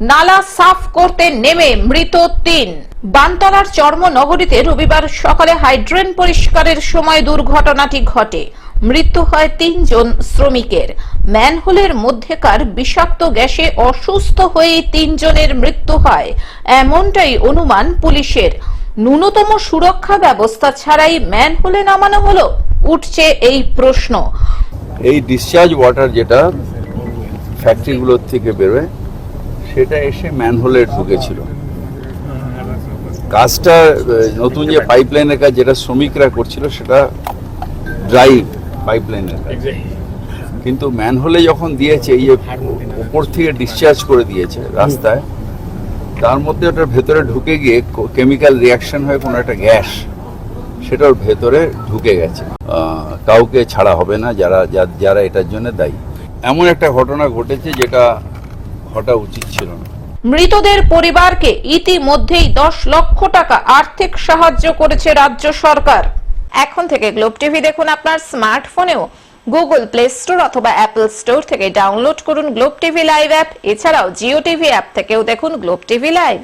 নালা সাফ করতে নেমে মৃত তিন। বানতলার চর্মনগরীতে রবিবার সকালে হাইড্রেন পরিষ্কারের সময় দুর্ঘটনাটি ঘটে। মৃত্যু হয় তিনজন শ্রমিকের। ম্যানহোলের মধ্যেকার বিষাক্ত গ্যাসে অসুস্থ হয়ে তিনজনের মৃত্যু হয়। এমনটাই অনুমান পুলিশের। ন্যূনতম সুরক্ষা ব্যবস্থা ছাড়াই ম্যানহোলে নামানো হলো? উঠছে এই প্রশ্ন। এই ডিসচার্জ ওয়াটার যেটা ফ্যাক্টরিগুলোর থেকে বেরোয় সেটা এসে ম্যানহোলে ঢুকেছিল। কাজটা নতুন যে পাইপলাইনের কাজ যেটা শ্রমিকরা করছিল সেটা ড্রাই পাইপলাইনের কাজ। কিন্তু ম্যানহোলে যখন দিয়েছে এই উপর থেকে ডিসচার্জ করে দিয়েছে রাস্তায় তার মধ্যে ওটার ভেতরে ঢুকে গিয়ে কেমিক্যাল রিয়াকশন হয়ে কোনো একটা গ্যাস সেটা ওর ভেতরে ঢুকে গেছে। কাউকে ছাড়া হবে না যারা যারা এটার জন্য দায়ী। এমন একটা ঘটনা ঘটেছে যেটা ঘটা উচিত ছিল না। মৃতদের পরিবারকে ইতিমধ্যেই দশ লক্ষ টাকা আর্থিক সাহায্য করেছে রাজ্য সরকার। এখন থেকে গ্লোব টিভি দেখুন আপনার স্মার্টফোনেও। গুগল প্লে স্টোর অথবা অ্যাপল স্টোর থেকে ডাউনলোড করুন গ্লোব টিভি লাইভ অ্যাপ। এছাড়াও জিও টিভি অ্যাপ থেকেও দেখুন গ্লোব টিভি লাইভ।